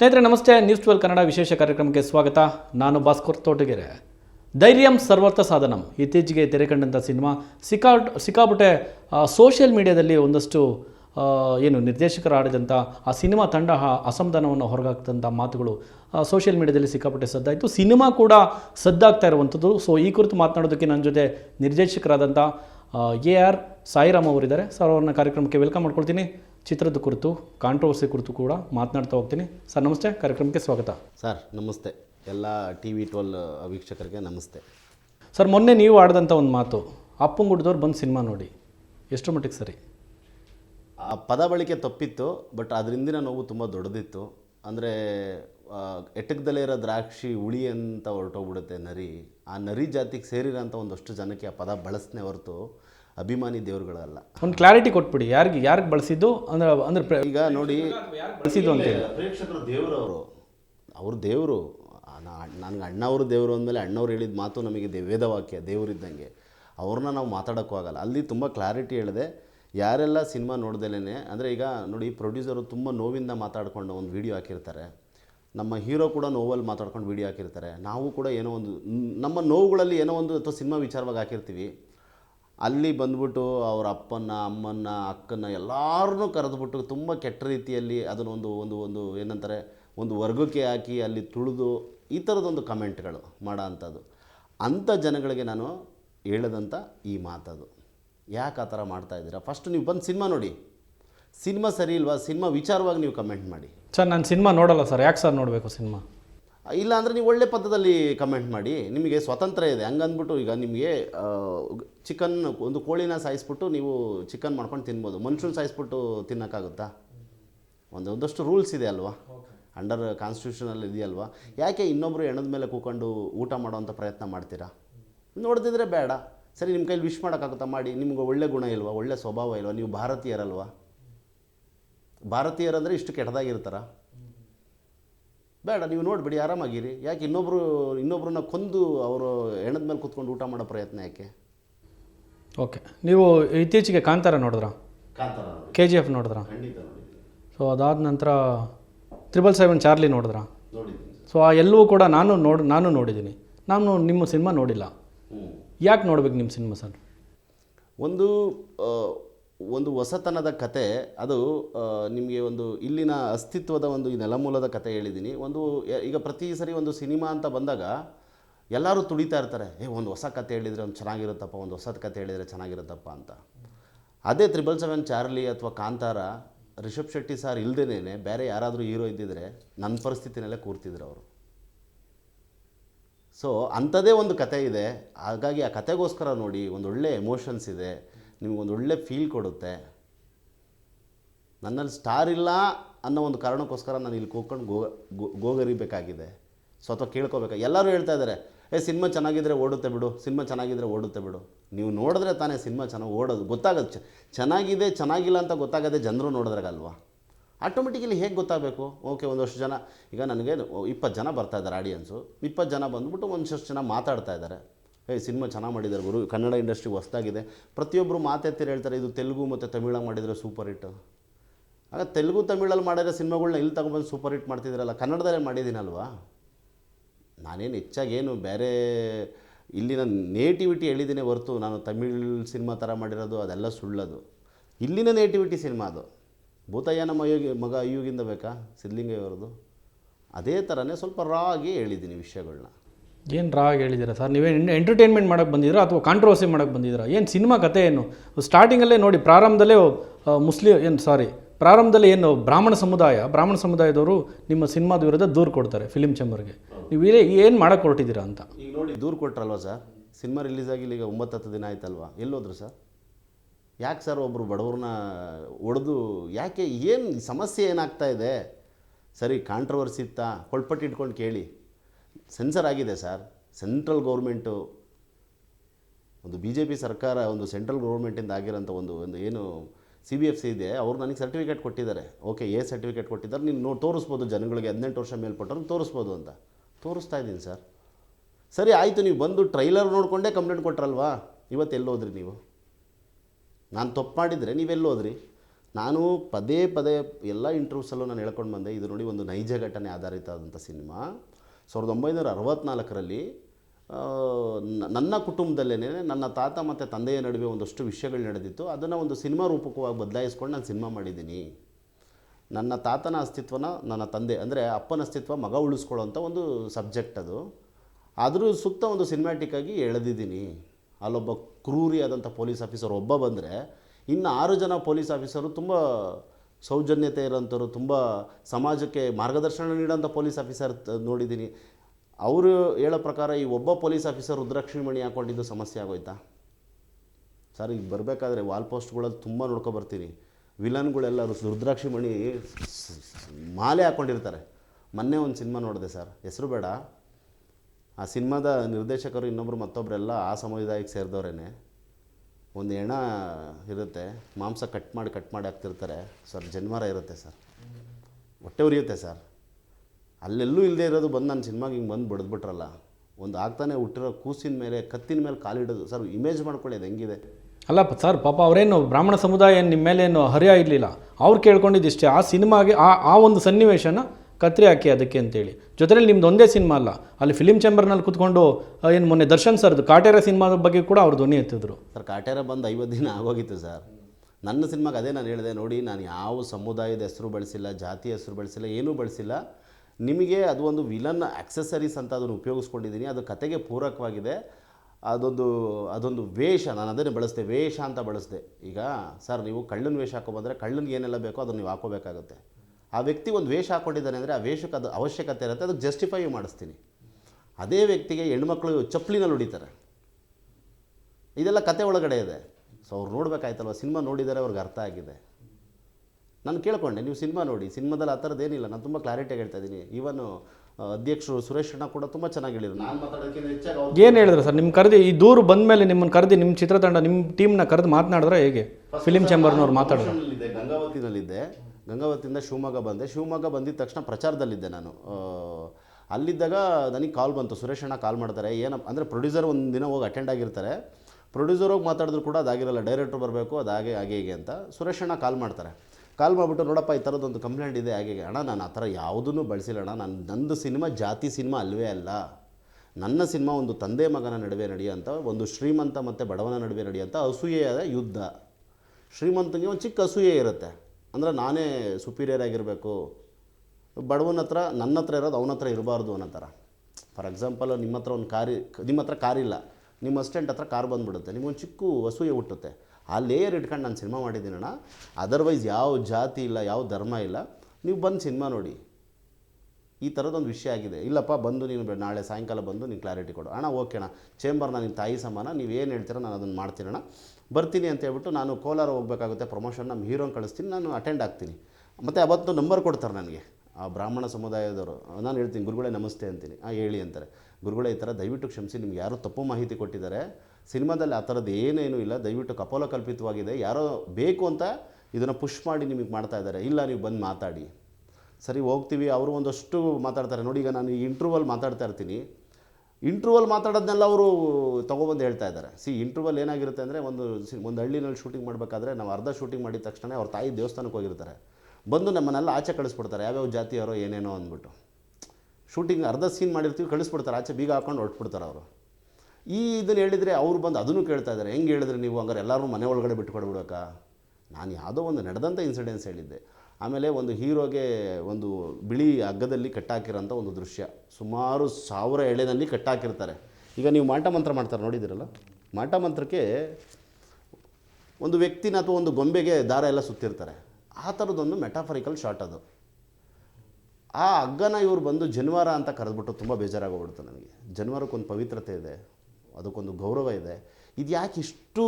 ಸ್ನೇಹಿತರೆ, ನಮಸ್ತೆ. News twelve Kannada ವಿಶೇಷ ಕಾರ್ಯಕ್ರಮಕ್ಕೆ ಸ್ವಾಗತ. ನಾನು ಭಾಸ್ಕರ್ ತೋಟಗೆರೆ. ಧೈರ್ಯಂ ಸರ್ವರ್ಥ ಸಾಧನಂ. ಇತ್ತೀಚೆಗೆ ತೆರೆ ಕಂಡಂಥ ಸಿನಿಮಾ ಸಿಕ್ಕಾ ಸಿಕ್ಕಾಪಟ್ಟೆ ಸೋಷಿಯಲ್ ಮೀಡಿಯಾದಲ್ಲಿ ಒಂದಷ್ಟು ಏನು ನಿರ್ದೇಶಕರು ಆಡಿದಂಥ, ಆ ಸಿನಿಮಾ ತಂಡ ಅಸಮಾಧಾನವನ್ನು ಹೊರಗಾಕ್ತಂಥ ಮಾತುಗಳು ಸೋಷಿಯಲ್ ಮೀಡಿಯಾದಲ್ಲಿ ಸಿಕ್ಕಾಪಟ್ಟೆ ಸದ್ದಾಯಿತು. ಸಿನಿಮಾ ಕೂಡ ಸದ್ದಾಗ್ತಾ ಇರುವಂಥದ್ದು. ಸೊ ಈ ಕುರಿತು ಮಾತನಾಡೋದಕ್ಕೆ ನನ್ನ ಜೊತೆ ನಿರ್ದೇಶಕರಾದಂಥ ಎ ಆರ್ ಸಾಯಿರಾಮ್ ಅವರಿದ್ದಾರೆ. ಸರ್, ಅವ್ರನ್ನ ಕಾರ್ಯಕ್ರಮಕ್ಕೆ ವೆಲ್ಕಮ್ ಮಾಡ್ಕೊಳ್ತೀನಿ. ಚಿತ್ರದ ಕುರಿತು ಕಾಂಟ್ರವರ್ಸಿ ಕುರಿತು ಕೂಡ ಮಾತನಾಡ್ತಾ ಹೋಗ್ತೀನಿ. ಸರ್ ನಮಸ್ತೆ. ಕಾರ್ಯಕ್ರಮಕ್ಕೆ ಸ್ವಾಗತ. ಸರ್ ನಮಸ್ತೆ. ಎಲ್ಲ ಟಿ ವಿ ಟ್ವೆಲ್ ವೀಕ್ಷಕರಿಗೆ ನಮಸ್ತೆ. ಸರ್ ಮೊನ್ನೆ ನೀವು ಆಡಿದಂಥ ಒಂದು ಮಾತು ಅಪ್ಪಂಗುಡ್ದವ್ರು ಬಂದು ಸಿನಿಮಾ ನೋಡಿ. ಎಷ್ಟು ಮಟ್ಟಿಗೆ ಸರಿ? ಆ ಪದ ಬಳಿಕೆ ತಪ್ಪಿತ್ತು ಬಟ್ ಅದರಿಂದಿನ ನೋವು ತುಂಬ ದೊಡ್ಡದಿತ್ತು. ಅಂದರೆ ಎಟಕದಲ್ಲೇ ಇರೋ ದ್ರಾಕ್ಷಿ ಹುಳಿ ಅಂತ ಹೊರಟೋಗ್ಬಿಡುತ್ತೆ ನರಿ. ಆ ನರಿ ಜಾತಿಗೆ ಸೇರಿರೋಂಥ ಒಂದಷ್ಟು ಜನಕ್ಕೆ ಆ ಪದ ಬಳಸನೆ ಹೊರತು ಅಭಿಮಾನಿ ದೇವರುಗಳಲ್ಲ. ಒಂದು ಕ್ಲಾರಿಟಿ ಕೊಟ್ಬಿಡಿ. ಯಾರಿಗೆ ಯಾರಿಗೆ ಬಳಸಿದ್ದು? ಅಂದ್ರೆ ಅಂದ್ರೆ ಪ್ರ- ಈಗ ನೋಡಿ ಬಳಸಿದ್ದು ಅಂತ ಹೇಳಿ. ಪ್ರೇಕ್ಷಕರು ದೇವರವರು. ಅವರು ದೇವರು. ನನಗೆ ಅಣ್ಣವರು ದೇವರು ಅಂದಮೇಲೆ ಅಣ್ಣವ್ರು ಹೇಳಿದ ಮಾತು ನಮಗೆ ದೇ ವೇದವಾಕ್ಯ ದೇವರಿದ್ದಂಗೆ ಅವ್ರನ್ನ ನಾವು ಮಾತಾಡೋಕ್ಕೂ ಆಗಲ್ಲ. ಅಲ್ಲಿ ತುಂಬ ಕ್ಲಾರಿಟಿ ಹೇಳಿದೆ. ಯಾರೆಲ್ಲ ಸಿನಿಮಾ ನೋಡ್ದಲೇ ಅಂದರೆ ಈಗ ನೋಡಿ ಪ್ರೊಡ್ಯೂಸರು ತುಂಬ ನೋವಿಂದ ಮಾತಾಡ್ಕೊಂಡು ಒಂದು ವೀಡಿಯೋ ಹಾಕಿರ್ತಾರೆ. ನಮ್ಮ ಹೀರೋ ಕೂಡ ನೋವಲ್ಲಿ ಮಾತಾಡ್ಕೊಂಡು ವೀಡಿಯೋ ಹಾಕಿರ್ತಾರೆ. ನಾವು ಕೂಡ ಏನೋ ಒಂದು ನಮ್ಮ ನೋವುಗಳಲ್ಲಿ ಏನೋ ಒಂದು ಅಥವಾ ಸಿನಿಮಾ ವಿಚಾರವಾಗಿ ಹಾಕಿರ್ತೀವಿ. ಅಲ್ಲಿ ಬಂದ್ಬಿಟ್ಟು ಅವ್ರ ಅಪ್ಪನ ಅಮ್ಮನ ಅಕ್ಕನ ಎಲ್ಲರನ್ನೂ ಕರೆದುಬಿಟ್ಟು ತುಂಬ ಕೆಟ್ಟ ರೀತಿಯಲ್ಲಿ ಅದನ್ನೊಂದು ಒಂದು ಒಂದು ಏನಂತಾರೆ, ಒಂದು ವರ್ಗಕ್ಕೆ ಹಾಕಿ ಅಲ್ಲಿ ತುಳಿದು ಈ ಥರದೊಂದು ಕಮೆಂಟ್ಗಳು ಮಾಡೋ ಅಂಥದ್ದು ಅಂಥ ಜನಗಳಿಗೆ ನಾನು ಹೇಳದಂಥ ಈ ಮಾತದು. ಯಾಕೆ ಆ ಥರ ಮಾಡ್ತಾ ಇದ್ದೀರಾ? ಫಸ್ಟ್ ನೀವು ಬಂದು ಸಿನಿಮಾ ನೋಡಿ. ಸಿನಿಮಾ ಸರಿ ಇಲ್ವಾ? ಸಿನಿಮಾ ವಿಚಾರವಾಗಿ ನೀವು ಕಮೆಂಟ್ ಮಾಡಿ. ಸರ್, ನಾನು ಸಿನಿಮಾ ನೋಡಲ್ಲ ಸರ್. ಯಾಕೆ ಸರ್ ನೋಡಬೇಕು ಸಿನಿಮಾ? ಇಲ್ಲ ಅಂದರೆ ನೀವು ಒಳ್ಳೆ ಪದದಲ್ಲಿ ಕಮೆಂಟ್ ಮಾಡಿ. ನಿಮಗೆ ಸ್ವತಂತ್ರ ಇದೆ. ಹಂಗಂದ್ಬಿಟ್ಟು ಈಗ ನಿಮಗೆ ಚಿಕನ್ ಒಂದು ಕೋಳಿನ ಸಾಯಿಸ್ಬಿಟ್ಟು ನೀವು ಚಿಕನ್ ಮಾಡ್ಕೊಂಡು ತಿನ್ಬೋದು. ಮನುಷ್ಯನ ಸಾಯಿಸ್ಬಿಟ್ಟು ತಿನ್ನೋಕ್ಕಾಗುತ್ತಾ? ಒಂದು, ಒಂದಷ್ಟು ರೂಲ್ಸ್ ಇದೆ ಅಲ್ವಾ? ಅಂಡರ್ ಕಾನ್ಸ್ಟಿಟ್ಯೂಷನಲ್ಲಿ ಇದೆಯಲ್ವಾ? ಯಾಕೆ ಇನ್ನೊಬ್ಬರು ಹೆಣದ ಮೇಲೆ ಕೂಕೊಂಡು ಊಟ ಮಾಡೋವಂಥ ಪ್ರಯತ್ನ ಮಾಡ್ತೀರಾ? ನೋಡ್ತಿದ್ರೆ ಬೇಡ. ಸರಿ, ನಿಮ್ಮ ಕೈಲಿ ವಿಶ್ ಮಾಡೋಕ್ಕಾಗುತ್ತಾ? ಮಾಡಿ. ನಿಮ್ಗೆ ಒಳ್ಳೆ ಗುಣ ಇಲ್ವಾ? ಒಳ್ಳೆ ಸ್ವಭಾವ ಇಲ್ವಾ? ನೀವು ಭಾರತೀಯರಲ್ವಾ? ಭಾರತೀಯರಂದರೆ ಇಷ್ಟು ಕೆಟ್ಟದಾಗಿರ್ತಾರಾ? ಬೇಡ ನೀವು ನೋಡಿಬಿಡಿ ಆರಾಮಾಗಿರಿ. ಯಾಕೆ ಇನ್ನೊಬ್ಬರು ಇನ್ನೊಬ್ಬರನ್ನ ಕೊಂದು ಅವರು ಹೆಣದ ಮೇಲೆ ಕೂತ್ಕೊಂಡು ಊಟ ಮಾಡೋ ಪ್ರಯತ್ನ ಯಾಕೆ? ಓಕೆ. ನೀವು ಇತ್ತೀಚೆಗೆ ಕಾಂತಾರ ನೋಡಿದ್ರಾ? ಕಾಂತಾರ ಕೆ ಜಿ ಎಫ್ ನೋಡಿದ್ರಾ? ಖಂಡಿತ ಸೊ ಅದಾದ ನಂತರ ತ್ರಿಬಲ್ ಸೆವೆನ್ ಚಾರ್ಲಿ ನೋಡಿದ್ರಾ? ನೋಡಿದ್ದೀನಿ ಸೊ ಆ ಎಲ್ಲವೂ ಕೂಡ ನಾನು ನೋಡಿ ನಾನು ನೋಡಿದ್ದೀನಿ. ನಾನು ನಿಮ್ಮ ಸಿನಿಮಾ ನೋಡಿಲ್ಲ. ಹ್ಞೂ ಯಾಕೆ ನೋಡ್ಬೇಕು ನಿಮ್ಮ ಸಿನಿಮಾ ಸರ್? ಒಂದು ಆ, ಒಂದು ಹೊಸತನದ ಕತೆ, ಅದು ನಿಮಗೆ ಒಂದು ಇಲ್ಲಿನ ಅಸ್ತಿತ್ವದ ಒಂದು ನೆಲಮೂಲದ ಕತೆ ಹೇಳಿದ್ದೀನಿ ಒಂದು ಈಗ ಪ್ರತಿ ಸರಿ ಒಂದು ಸಿನಿಮಾ ಅಂತ ಬಂದಾಗ ಎಲ್ಲರೂ ತುಳಿತಾ ಇರ್ತಾರೆ. ಏ, ಒಂದು ಹೊಸ ಕತೆ ಹೇಳಿದರೆ ಒಂದು ಚೆನ್ನಾಗಿರುತ್ತಪ್ಪ, ಒಂದು ಹೊಸ ಕತೆ ಹೇಳಿದರೆ ಚೆನ್ನಾಗಿರುತ್ತಪ್ಪ ಅಂತ. ಅದೇ ತ್ರಿಬಲ್ ಸೆವೆನ್ ಚಾರ್ಲಿ ಅಥವಾ ಕಾಂತಾರ, ರಿಷಬ್ ಶೆಟ್ಟಿ ಸರ್ ಇಲ್ಲದೇನೆ ಬೇರೆ ಯಾರಾದರೂ ಹೀರೋ ಇದ್ದಿದ್ರೆ ನನ್ನ ಪರಿಸ್ಥಿತಿನಲ್ಲೇ ಕೂರ್ತಿದ್ರು ಅವರು. ಸೊ, ಅಂಥದ್ದೇ ಒಂದು ಕತೆ ಇದೆ. ಹಾಗಾಗಿ ಆ ಕತೆಗೋಸ್ಕರ ನೋಡಿ ಒಂದು ಒಳ್ಳೆ ಎಮೋಷನ್ಸ್ ಇದೆ. ನಿಮಗೊಂದು ಒಳ್ಳೆ ಫೀಲ್ ಕೊಡುತ್ತೆ. ನನ್ನಲ್ಲಿ ಸ್ಟಾರ್ ಇಲ್ಲ ಅನ್ನೋ ಒಂದು ಕಾರಣಕ್ಕೋಸ್ಕರ ನಾನು ಇಲ್ಲಿ ಕೂತ್ಕೊಂಡು ಗೋ ಗೋಗರಿಬೇಕಾಗಿದೆ. ಸೊ ಅಥವಾ ಕೇಳ್ಕೊಬೇಕು ಎಲ್ಲರೂ ಹೇಳ್ತಾ ಇದ್ದಾರೆ, ಏ, ಸಿನಿಮಾ ಚೆನ್ನಾಗಿದ್ದರೆ ಓಡುತ್ತೆ ಬಿಡು, ಸಿನಿಮಾ ಚೆನ್ನಾಗಿದ್ದರೆ ಓಡುತ್ತೆ ಬಿಡು. ನೀವು ನೋಡಿದ್ರೆ ತಾನೇ ಸಿನಿಮಾ ಚೆನ್ನಾಗಿ ಓಡೋದು, ಗೊತ್ತಾಗೋದು ಚ- ಚೆನ್ನಾಗಿದೆ, ಚೆನ್ನಾಗಿಲ್ಲ ಅಂತ ಗೊತ್ತಾಗದೆ ಜನರು ನೋಡಿದ್ರಾಗಲ್ವಾ? ಆಟೋಮೆಟಿಕಲಿ ಹೇಗೆ ಗೊತ್ತಾಗಬೇಕು? ಓಕೆ ಒಂದಷ್ಟು ಜನ, ಈಗ ನನಗೆ ಇಪ್ಪತ್ತು ಜನ ಬರ್ತಾ ಇದ್ದಾರೆ ಆಡಿಯನ್ಸು ಇಪ್ಪತ್ತು ಜನ ಬಂದ್ಬಿಟ್ಟು ಒಂದಷ್ಟು ಜನ ಮಾತಾಡ್ತಾ ಇದ್ದಾರೆ. ಏ, ಸಿನಿಮಾ ಚೆನ್ನಾಗಿ ಮಾಡಿದ್ದಾರೆ ಗುರು. ಕನ್ನಡ ಇಂಡಸ್ಟ್ರಿ ಹೊಸ್ದಾಗಿದೆ. ಪ್ರತಿಯೊಬ್ಬರು ಮಾತೆತ್ತಿರ ಹೇಳ್ತಾರೆ, ಇದು ತೆಲುಗು ಮತ್ತು ತಮಿಳಾಗ ಮಾಡಿದರೆ ಸೂಪರ್ ಹಿಟ್ ಆಗ ತೆಲುಗು, ತಮಿಳಲ್ಲಿ ಮಾಡಿದ್ರೆ ಸಿನಿಮಾಗಳನ್ನ ಇಲ್ಲಿ ತಗೊಬಂದು ಸೂಪರ್ ಹಿಟ್ ಮಾಡ್ತಿದ್ದೀರಲ್ಲ ಕನ್ನಡದಲ್ಲೇ ಮಾಡಿದ್ದೀನಲ್ವಾ ನಾನೇನು ಹೆಚ್ಚಾಗಿ ಏನು ಬೇರೆ ಇಲ್ಲಿನ ನೇಟಿವಿಟಿ ಹೇಳಿದ್ದೀನಿ ಹೊರತು, ನಾನು ತಮಿಳ್ ಸಿನಿಮಾ ಥರ ಮಾಡಿರೋದು, ಅದೆಲ್ಲ ಸುಳ್ಳದು. ಇಲ್ಲಿನ ನೇಟಿವಿಟಿ ಸಿನಿಮಾ ಅದು. ಭೂತಯ್ಯ ನಮ್ಮ ಅಯ್ಯೋಗಿ ಮಗ ಅಯ್ಯೋಗಿಂದ ಬೇಕಾ? ಸಿದ್ಲಿಂಗಯ್ಯವ್ರದ್ದು ಅದೇ ಥರನೇ ಸ್ವಲ್ಪ ರಾಗಿ ಹೇಳಿದ್ದೀನಿ ವಿಷಯಗಳನ್ನ ಏನು ರಾಗ ಹೇಳಿದ್ದೀರಾ ಸರ್ ನೀವೇನು ಎಂಟರ್ಟೈನ್ಮೆಂಟ್ ಮಾಡೋಕ್ಕೆ ಬಂದಿದ್ದೀರಾ ಅಥವಾ ಕಾಂಟ್ರವರ್ಸಿ ಮಾಡೋಕ್ಕೆ ಬಂದಿದ್ದೀರಾ? ಏನು ಸಿನಿಮಾ ಕತೆ ಏನು? ಸ್ಟಾರ್ಟಿಂಗಲ್ಲೇ ನೋಡಿ, ಪ್ರಾರಂಭದಲ್ಲೇ ಮುಸ್ಲಿಂ ಏನು ಸಾರಿ ಪ್ರಾರಂಭದಲ್ಲಿ ಏನು ಬ್ರಾಹ್ಮಣ ಸಮುದಾಯ, ಬ್ರಾಹ್ಮಣ ಸಮುದಾಯದವರು ನಿಮ್ಮ ಸಿನಿಮಾದ ವಿರುದ್ಧ ದೂರು ಕೊಡ್ತಾರೆ ಫಿಲಿಮ್ ಚೇಂಬರ್ಗೆ ನೀವು ಏನು ಮಾಡೋಕ್ಕೆ ಹೊರಟಿದ್ದೀರಾ ಅಂತ? ಈಗ ನೋಡಿ, ದೂರು ಕೊಟ್ರಲ್ವ ಸರ್ ಸಿನಿಮಾ ರಿಲೀಸ್ ಆಗಿ ಈಗ ಒಂಬತ್ತು ಹತ್ತು ದಿನ ಆಯ್ತಲ್ವಾ? ಎಲ್ಲೋದ್ರು ಸರ್ ಯಾಕೆ ಸರ್ ಒಬ್ಬರು ಬಡವ್ರನ್ನ ಒಡೆದು, ಯಾಕೆ ಏನು ಸಮಸ್ಯೆ ಏನಾಗ್ತಾ ಇದೆ? ಸರಿ ಕಾಂಟ್ರವರ್ಸಿ ಇತ್ತಾ? ಕೊಳ್ಪಟ್ಟು ಇಟ್ಕೊಂಡು ಕೇಳಿ. ಸೆನ್ಸರ್ ಆಗಿದೆ ಸರ್. ಸೆಂಟ್ರಲ್ ಗೌರ್ಮೆಂಟು, ಒಂದು ಬಿ ಜೆ ಪಿ ಸರ್ಕಾರ ಒಂದು ಸೆಂಟ್ರಲ್ ಗೌರ್ಮೆಂಟಿಂದ ಆಗಿರೋಂಥ ಒಂದು ಒಂದು ಏನು ಸಿ ಬಿ ಎಫ್ ಸಿ ಇದೆ, ಅವ್ರು ನನಗೆ ಸರ್ಟಿಫಿಕೇಟ್ ಕೊಟ್ಟಿದ್ದಾರೆ. ಓಕೆ, ಎ ಸರ್ಟಿಫಿಕೇಟ್ ಕೊಟ್ಟಿದ್ದಾರೆ. ನೀನು ನೋಡಿ, ತೋರಿಸ್ಬೋದು ಜನಗಳಿಗೆ ಹದಿನೆಂಟು ವರ್ಷ ಮೇಲ್ಪಟ್ಟರು ತೋರಿಸ್ಬೋದು ಅಂತ. ತೋರಿಸ್ತಾ ಇದ್ದೀನಿ ಸರ್. ಸರಿ, ಆಯಿತು, ನೀವು ಬಂದು ಟ್ರೈಲರ್ ನೋಡಿಕೊಂಡೇ ಕಂಪ್ಲೇಂಟ್ ಕೊಟ್ರಲ್ವಾ? ಇವತ್ತು ಎಲ್ಲೋದ್ರಿ ನೀವು? ನಾನು ತಪ್ಪು ಮಾಡಿದರೆ ನೀವೆಲ್ಲೋದ್ರಿ ನಾನು ಪದೇ ಪದೇ ಎಲ್ಲ ಇಂಟರ್ವ್ಯೂಸಲ್ಲೂ ನಾನು ಹೇಳ್ಕೊಂಡು ಬಂದೆ. ಇದು ನೋಡಿ ಒಂದು ನೈಜ ಘಟನೆ ಆಧಾರಿತ ಆದಂಥ ಸಿನಿಮಾ. ಸಾವಿರದ ಒಂಬೈನೂರ ಅರವತ್ತ್ನಾಲ್ಕರಲ್ಲಿ ನನ್ನ ಕುಟುಂಬದಲ್ಲೇ ನನ್ನ ತಾತ ಮತ್ತು ತಂದೆಯ ನಡುವೆ ಒಂದಷ್ಟು ವಿಷಯಗಳು ನಡೆದಿತ್ತು. ಅದನ್ನು ಒಂದು ಸಿನಿಮಾ ರೂಪಕವಾಗಿ ಬದಲಾಯಿಸ್ಕೊಂಡು ನಾನು ಸಿನಿಮಾ ಮಾಡಿದ್ದೀನಿ. ನನ್ನ ತಾತನ ಅಸ್ತಿತ್ವನ ನನ್ನ ತಂದೆ, ಅಂದರೆ ಅಪ್ಪನ ಅಸ್ತಿತ್ವ ಮಗ ಉಳಿಸ್ಕೊಳ್ಳೋಂಥ ಒಂದು ಸಬ್ಜೆಕ್ಟ್ ಅದು. ಅದ್ರ ಸುತ್ತ ಒಂದು ಸಿನಿಮ್ಯಾಟಿಕ್ಕಾಗಿ ಎಳೆದಿದ್ದೀನಿ. ಅಲ್ಲೊಬ್ಬ ಕ್ರೂರಿಯಾದಂಥ ಪೊಲೀಸ್ ಆಫೀಸರ್ ಒಬ್ಬ ಬಂದರೆ, ಇನ್ನು ಆರು ಜನ ಪೊಲೀಸ್ ಆಫೀಸರು ತುಂಬ ಸೌಜನ್ಯತೆ ಇರೋಂಥವ್ರು ತುಂಬ ಸಮಾಜಕ್ಕೆ ಮಾರ್ಗದರ್ಶನ ನೀಡೋಂಥ ಪೊಲೀಸ್ ಆಫೀಸರ್ ನೋಡಿದ್ದೀನಿ. ಅವರು ಹೇಳೋ ಪ್ರಕಾರ ಈ ಒಬ್ಬ ಪೊಲೀಸ್ ಆಫೀಸರ್ ರುದ್ರಾಕ್ಷಿ ಮಣಿ ಹಾಕ್ಕೊಂಡಿದ್ದು ಸಮಸ್ಯೆ ಆಗೋಯ್ತಾ? ಸರ್, ಈಗ ಬರಬೇಕಾದ್ರೆ ವಾಲ್ ಪೋಸ್ಟ್ಗಳಲ್ಲಿ ತುಂಬ ನೋಡ್ಕೊ ಬರ್ತೀನಿ. ವಿಲನ್ಗಳೆಲ್ಲ ರುದ್ರಾಕ್ಷಿ ಮಣಿ ಮಾಲೆ ಹಾಕ್ಕೊಂಡಿರ್ತಾರೆ. ಮೊನ್ನೆ ಒಂದು ಸಿನಿಮಾ ನೋಡಿದೆ ಸರ್. ಹೆಸರು ಬೇಡ. ಆ ಸಿನಿಮಾದ ನಿರ್ದೇಶಕರು ಇನ್ನೊಬ್ಬರು ಮತ್ತೊಬ್ಬರೆಲ್ಲ ಆ ಸಮುದಾಯಕ್ಕೆ ಸೇರಿದವರೇನೆ. ಒಂದು ಹೆಣ ಇರುತ್ತೆ, ಮಾಂಸ ಕಟ್ ಮಾಡಿ ಕಟ್ ಮಾಡಿ ಹಾಕ್ತಿರ್ತಾರೆ. ಸರ್ ಜನ್ಮರ ಇರುತ್ತೆ ಸರ್. ಹೊಟ್ಟೆ ಉರಿಯುತ್ತೆ ಸರ್. ಅಲ್ಲೆಲ್ಲೂ ಇಲ್ಲದೆ ಇರೋದು ಬಂದು ನಾನು ಸಿನಿಮಾಗೆ ಹಿಂಗೆ ಬಂದು ಬಡಿದ್ಬಿಟ್ರಲ್ಲ. ಒಂದು ಆಗ್ತಾನೆ ಹುಟ್ಟಿರೋ ಕೂಸಿನ ಮೇಲೆ, ಕತ್ತಿನ ಮೇಲೆ ಕಾಲಿಡೋದು ಸರ್ ಇಮೇಜ್ ಮಾಡ್ಕೊಳ್ಳಿ ಅದು ಹೆಂಗಿದೆ? ಅಲ್ಲ, ಸರ್, ಪಾಪ ಅವರೇನು ಬ್ರಾಹ್ಮಣ ಸಮುದಾಯ ಏನು ನಿಮ್ಮ ಮೇಲೆ ಏನು ಹರಿಯ ಇರಲಿಲ್ಲ. ಅವ್ರು ಕೇಳ್ಕೊಂಡಿದ್ದಿಷ್ಟೇ ಆ ಸಿನಿಮಾಗೆ ಆ ಆ ಒಂದು ಸನ್ನಿವೇಶನ ಕತ್ರಿ ಹಾಕಿ ಅದಕ್ಕೆ ಅಂತೇಳಿ. ಜೊತೆಲಿ ನಿಮ್ದು ಒಂದೇ ಸಿನಿಮಾ ಅಲ್ಲ, ಅಲ್ಲಿ ಫಿಲಿಮ್ ಚೇಂಬರ್ನಲ್ಲಿ ಕುತ್ಕೊಂಡು ಏನು ಮೊನ್ನೆ ದರ್ಶನ್ ಸರ್ದು ಕಾಟೇರ ಸಿನಿಮಾದ ಬಗ್ಗೆ ಕೂಡ ಅವ್ರು ಧ್ವನಿ ಎತ್ತಿದ್ರು. ಸರ್, ಕಾಟೇರ ಬಂದು ಐವತ್ತು ದಿನ ಆಗೋಗಿತ್ತು ಸರ್. ನನ್ನ ಸಿನಿಮಾಗೆ ಅದೇ ನಾನು ಹೇಳಿದೆ, ನೋಡಿ ನಾನು ಯಾವ ಸಮುದಾಯದ ಹೆಸರು ಬಳಸಿಲ್ಲ, ಜಾತಿ ಹೆಸರು ಬಳಸಿಲ್ಲ, ಏನೂ ಬಳಸಿಲ್ಲ. ನಿಮಗೆ ಅದು ಒಂದು ವಿಲನ್ ಆಕ್ಸೆಸರೀಸ್ ಅಂತ ಅದನ್ನು ಉಪಯೋಗಿಸ್ಕೊಂಡಿದ್ದೀನಿ. ಅದು ಕತೆಗೆ ಪೂರಕವಾಗಿದೆ. ಅದೊಂದು ಅದೊಂದು ವೇಷ, ನಾನು ಅದನ್ನೇ ಬಳಸಿದೆ, ವೇಷ ಅಂತ ಬಳಸಿದೆ. ಈಗ ಸರ್, ನೀವು ಕಳ್ಳನ ವೇಷ ಹಾಕೊಬಂದರೆ ಕಳ್ಳನಿಗೆ ಏನೆಲ್ಲ ಬೇಕೋ ಅದನ್ನು ನೀವು ಹಾಕೋಬೇಕಾಗುತ್ತೆ. ಆ ವ್ಯಕ್ತಿ ಒಂದು ವೇಷ ಹಾಕ್ಕೊಂಡಿದ್ದಾನೆ ಅಂದರೆ ಆ ವೇಷಕ್ಕೆ ಅದು ಅವಶ್ಯಕತೆ ಇರುತ್ತೆ ಅದಕ್ಕೆ ಜಸ್ಟಿಫೈ ಮಾಡಿಸ್ತೀನಿ. ಅದೇ ವ್ಯಕ್ತಿಗೆ ಹೆಣ್ಮಕ್ಳು ಚಪ್ಪಲಿನಲ್ಲಿ ಹೊಡಿತಾರೆ. ಇದೆಲ್ಲ ಕತೆ ಒಳಗಡೆ ಇದೆ. ಸೊ ಅವ್ರು ನೋಡಬೇಕಾಯ್ತಲ್ವ ಸಿನಿಮಾ ನೋಡಿದರೆ ಅವ್ರಿಗೆ ಅರ್ಥ ಆಗಿದೆ. ನಾನು ಕೇಳ್ಕೊಂಡೆ ನೀವು ಸಿನಿಮಾ ನೋಡಿ ಸಿನಿಮಾದಲ್ಲಿ ಆ ಥರದ್ದೇನಿಲ್ಲ ನಾನು ತುಂಬ ಕ್ಲಾರಿಟಿಯಾಗಿ ಹೇಳ್ತಾ ಇದ್ದೀನಿ. ಈವನ್ ಅಧ್ಯಕ್ಷರು ಸುರೇಶ್ ಅಣ್ಣ ಕೂಡ ತುಂಬ ಚೆನ್ನಾಗಿ ಹೇಳಿದ್ರು. ನಾನು ಮಾತಾಡೋದಕ್ಕಿಂತ ಹೆಚ್ಚಾಗಿ ಏನು ಹೇಳಿದ್ರು ಸರ್? ನಿಮ್ಮ ಕರೆದು ಈ ದೂರು ಬಂದ ಮೇಲೆ ನಿಮ್ಮನ್ನು ಕರೆದು ನಿಮ್ಮ ಚಿತ್ರತಂಡ ನಿಮ್ಮ ಟೀಮ್ನ ಕರೆದು ಮಾತನಾಡಿದ್ರೆ ಹೇಗೆ? ಫಿಲಿಮ್ ಚೇಂಬರ್ನವ್ರು ಮಾತಾಡಿದ್ರು ಗಂಗಾವತಿನಲ್ಲಿದ್ದೆ. ಗಂಗಾವತಿಯಿಂದ ಶಿವಮೊಗ್ಗ ಬಂದೆ. ಶಿವಮೊಗ್ಗ ಬಂದಿದ ತಕ್ಷಣ ಪ್ರಚಾರದಲ್ಲಿದ್ದೆ ನಾನು. ಅಲ್ಲಿದ್ದಾಗ ನನಗೆ ಕಾಲ್ ಬಂತು. ಸುರೇಶ್ ಅಣ್ಣ ಕಾಲ್ ಮಾಡ್ತಾರೆ. ಏನಪ್ಪ ಅಂದರೆ ಪ್ರೊಡ್ಯೂಸರ್ ಒಂದು ದಿನ ಹೋಗಿ ಅಟೆಂಡ್ ಆಗಿರ್ತಾರೆ. ಪ್ರೊಡ್ಯೂಸರ್ ಹೋಗಿ ಮಾತಾಡಿದ್ರು ಕೂಡ ಅದಾಗಿರಲ್ಲ. ಡೈರೆಕ್ಟ್ರ್ ಬರಬೇಕು, ಅದು ಹಾಗೆ ಹಾಗೆ, ಹೀಗೆ ಅಂತ. ಸುರೇಶ್ ಅಣ್ಣ ಕಾಲ್ ಮಾಡ್ತಾರೆ. ಕಾಲ್ ಮಾಡಿಬಿಟ್ಟು ನೋಡಪ್ಪ, ಈ ಥರದ್ದೊಂದು ಕಂಪ್ಲೇಂಟ್ ಇದೆ, ಹಾಗೆ. ಅಣ್ಣ, ನಾನು ಆ ಥರ ಯಾವುದನ್ನು ಬಳಸಿಲ್ಲ ಅಣ್ಣ. ನಾನು, ನಂದು ಸಿನಿಮಾ ಜಾತಿ ಸಿನಿಮಾ ಅಲ್ಲವೇ ಅಲ್ಲ. ನನ್ನ ಸಿನಿಮಾ ಒಂದು ತಂದೆ ಮಗನ ನಡುವೆ ನಡೆಯುವಂಥ ಒಂದು ಶ್ರೀಮಂತ ಮತ್ತು ಬಡವನ ನಡುವೆ ನಡೆಯುವಂಥ ಅಸೂಯೆಯಾದ ಯುದ್ಧ. ಶ್ರೀಮಂತನಿಗೆ ಒಂದು ಚಿಕ್ಕ ಅಸೂಯೆ ಇರುತ್ತೆ. ಅಂದರೆ ನಾನೇ ಸುಪೀರಿಯರ್ ಆಗಿರಬೇಕು. ಬಡವನ ಹತ್ರ ನನ್ನ ಹತ್ರ ಇರೋದು ಅವನ ಹತ್ರ ಇರಬಾರ್ದು ಅನ್ನೋ ಫಾರ್ ಎಕ್ಸಾಂಪಲ್ ನಿಮ್ಮ ಹತ್ರ ಒಂದು ಕಾರಿ, ನಿಮ್ಮ ಹತ್ರ ಕಾರಿಲ್ಲ. ನಿಮ್ಮ ಅಸ್ಟೆಂಟ್ ಹತ್ರ ಕಾರ್ ಬಂದುಬಿಡುತ್ತೆ. ನಿಮಗೊಂದು ಚಿಕ್ಕ ಅಸೂಯೆ ಹುಟ್ಟುತ್ತೆ. ಆ ಲೇಯರ್ ಇಟ್ಕೊಂಡು ನಾನು ಸಿನಿಮಾ ಮಾಡಿದ್ದೀನಣ್ಣ ಅದರ್ವೈಸ್ ಯಾವ ಜಾತಿ ಇಲ್ಲ, ಯಾವ ಧರ್ಮ ಇಲ್ಲ. ನೀವು ಬಂದು ಸಿನಿಮಾ ನೋಡಿ. ಈ ಥರದೊಂದು ವಿಷಯ ಆಗಿದೆ. ಇಲ್ಲಪ್ಪ, ಬಂದು ನೀನು ನಾಳೆ ಸಾಯಂಕಾಲ ಬಂದು ನೀನು ಕ್ಲಾರಿಟಿ ಕೊಡು. ಅಣ್ಣ ಓಕೆ ಅಣ್ಣ. ಚೇಂಬರ್ ನಾನು ತಾಯಿ ಸಮಾನ. ನೀವು ಏನು ಹೇಳ್ತೀರೋ ನಾನು ಅದನ್ನು ಮಾಡ್ತೀನಿ ಅಣ್ಣ. ಬರ್ತೀನಿ ಅಂತ ಹೇಳ್ಬಿಟ್ಟು ನಾನು ಕೋಲಾರ ಹೋಗಬೇಕಾಗುತ್ತೆ ಪ್ರಮೋಷನ್ ನಮ್ಮ ಹೀರೋನ ಕಳಿಸ್ತೀನಿ, ನಾನು ಅಟೆಂಡ್ ಆಗ್ತೀನಿ. ಮತ್ತು ಅವತ್ತು ನಂಬರ್ ಕೊಡ್ತಾರೆ ನನಗೆ. ಆ ಬ್ರಾಹ್ಮಣ ಸಮುದಾಯದವರು, ನಾನು ಹೇಳ್ತೀನಿ, ಗುರುಗಳೇ ನಮಸ್ತೆ ಅಂತೀನಿ. ಹಾಂ ಹೇಳಿ ಅಂತಾರೆ. ಗುರುಗಳೇ, ಈ ಥರ ದಯವಿಟ್ಟು ಕ್ಷಮಿಸಿ, ನಿಮ್ಗೆ ಯಾರೋ ತಪ್ಪು ಮಾಹಿತಿ ಕೊಟ್ಟಿದ್ದಾರೆ. ಸಿನಿಮಾದಲ್ಲಿ ಆ ಥರದ್ದು ಏನೇನೂ ಇಲ್ಲ. ದಯವಿಟ್ಟು ಕಪೋಲ ಕಲ್ಪಿತವಾಗಿದೆ. ಯಾರೋ ಬೇಕು ಅಂತ ಇದನ್ನು ಪುಷ್ ಮಾಡಿ ನಿಮಗೆ ಮಾಡ್ತಾ ಇದ್ದಾರೆ. ಇಲ್ಲ, ನೀವು ಬಂದು ಮಾತಾಡಿ. ಸರಿ, ಹೋಗ್ತೀವಿ. ಅವರು ಒಂದಷ್ಟು ಮಾತಾಡ್ತಾರೆ. ನೋಡಿ, ಈಗ ನಾನು ಈ ಇಂಟ್ರೂವಲ್ ಮಾತಾಡ್ತಾ ಇರ್ತೀನಿ. ಇಂಟ್ರೂವಲ್ ಮಾತಾಡೋದನ್ನೆಲ್ಲ ಅವರು ತೊಗೊಬಂದು ಹೇಳ್ತಾ ಇದ್ದಾರೆ. ಸಿ ಇಂಟ್ರೂವಲ್ ಏನಾಗಿರುತ್ತೆ ಅಂದರೆ ಒಂದು ಒಂದು ಹಳ್ಳಿನಲ್ಲಿ ಶೂಟಿಂಗ್ ಮಾಡಬೇಕಾದ್ರೆ ನಾವು ಅರ್ಧ ಶೂಟಿಂಗ್ ಮಾಡಿದ ತಕ್ಷಣ ಅವ್ರ ತಾಯಿ ದೇವಸ್ಥಾನಕ್ಕೆ ಹೋಗಿರ್ತಾರೆ. ಬಂದು ನಮ್ಮನ್ನೆಲ್ಲ ಆಚೆ ಕಳಿಸ್ಬಿಡ್ತಾರೆ. ಯಾವ್ಯಾವ ಜಾತಿಯವರೋ ಏನೇನೋ ಅಂದ್ಬಿಟ್ಟು. ಶೂಟಿಂಗ್ ಅರ್ಧ ಸೀನ್ ಮಾಡಿರ್ತೀವಿ, ಕಳಿಸ್ಬಿಡ್ತಾರೆ. ಆಚೆ ಬೀಗ ಹಾಕೊಂಡು ಹೊರಟ್ಬಿಡ್ತಾರೆ ಅವರು. ಈ ಇದನ್ನು ಹೇಳಿದರೆ ಅವ್ರು ಬಂದು ಅದನ್ನು ಕೇಳ್ತಾ ಇದ್ದಾರೆ. ಹೆಂಗೆ ಹೇಳಿದ್ರೆ ನೀವು ಹಂಗಾರೆ ಎಲ್ಲರೂ ಮನೆ ಒಳಗಡೆ ಬಿಟ್ಕೊಡ್ಬಿಡೋಕಾ? ನಾನು ಯಾವುದೋ ಒಂದು ನಡೆದಂಥ ಇನ್ಸಿಡೆನ್ಸ್ ಹೇಳಿದ್ದೆ. ಆಮೇಲೆ ಒಂದು ಹೀರೋಗೆ ಒಂದು ಬಿಳಿ ಹಗ್ಗದಲ್ಲಿ ಕಟ್ಟಾಕಿರೋಂಥ ಒಂದು ದೃಶ್ಯ. ಸುಮಾರು ಸಾವಿರ ಎಳೆನಲ್ಲಿ ಕಟ್ಟಾಕಿರ್ತಾರೆ. ಈಗ ನೀವು ಮಾಟ ಮಂತ್ರ ಮಾಡ್ತಾರೆ, ನೋಡಿದ್ದೀರಲ್ಲ? ಮಾಟ ಮಂತ್ರಕ್ಕೆ ಒಂದು ವ್ಯಕ್ತಿನ ಅಥವಾ ಒಂದು ಗೊಂಬೆಗೆ ದಾರ ಎಲ್ಲ ಸುತ್ತಿರ್ತಾರೆ. ಆ ಥರದೊಂದು ಮೆಟಾಫರಿಕಲ್ ಶಾಟ್ ಅದು. ಆ ಹಗ್ಗನ ಇವರು ಬಂದು ಜನ್ವಾರ ಅಂತ ಕರೆದ್ಬಿಟ್ಟು ತುಂಬ ಬೇಜಾರಾಗೋಗ್ಬಿಡ್ತು ನನಗೆ. ಜನ್ವಾರಕ್ಕೊಂದು ಪವಿತ್ರತೆ ಇದೆ, ಅದಕ್ಕೊಂದು ಗೌರವ ಇದೆ. ಇದು ಯಾಕೆ ಇಷ್ಟು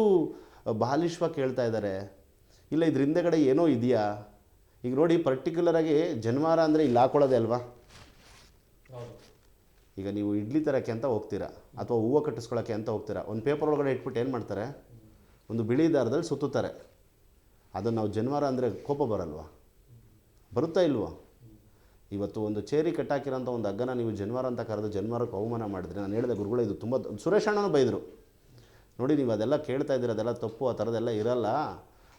ಬಾಲಿಶ್ವಾಗಿ ಕೇಳ್ತಾ ಇದ್ದಾರೆ? ಇಲ್ಲ ಇದ್ರ ಹಿಂದೆಗಡೆ ಏನೋ ಇದೆಯಾ? ಈಗ ನೋಡಿ ಪರ್ಟಿಕ್ಯುಲರಾಗಿ ಜನ್ಮಾರ ಅಂದರೆ ಇಲ್ಲಿ ಹಾಕೊಳ್ಳೋದೇ ಅಲ್ವಾ? ಈಗ ನೀವು ಇಡ್ಲಿ ತರಕ್ಕೆ ಅಂತ ಹೋಗ್ತೀರಾ? ಅಥವಾ ಹೂವು ಕಟ್ಟಿಸ್ಕೊಳ್ಳೋಕ್ಕೆ ಅಂತ ಹೋಗ್ತೀರಾ? ಒಂದು ಪೇಪರ್ ಒಳಗಡೆ ಇಟ್ಬಿಟ್ಟು ಏನು ಮಾಡ್ತಾರೆ? ಒಂದು ಬಿಳಿ ದಾರದಲ್ಲಿ ಸುತ್ತುತ್ತಾರೆ. ಅದನ್ನು ನಾವು ಜನ್ಮಾರ ಅಂದರೆ ಕೋಪ ಬರಲ್ವಾ? ಬರುತ್ತಾ ಇಲ್ವೋ? ಇವತ್ತು ಒಂದು ಚೇರಿ ಕಟ್ಟಾಕಿರೋಂಥ ಒಂದು ಹಗ್ಗನ ನೀವು ಜನ್ವಾರ ಅಂತ ಕರೆದು ಜನ್ಮಾರಕ್ಕೆ ಅವಮಾನ ಮಾಡಿದ್ರೆ ನಾನು ಹೇಳಿದೆ ಗುರುಗಳು ಇದು ತುಂಬ ಸುರೇಶ್ ಅಣ್ಣನೂ ಬೈದರು. ನೋಡಿ ನೀವು ಅದೆಲ್ಲ ಕೇಳ್ತಾ ಇದ್ದೀರ ಅದೆಲ್ಲ ತಪ್ಪು ಆ ಥರದ್ದೆಲ್ಲ ಇರಲ್ಲ.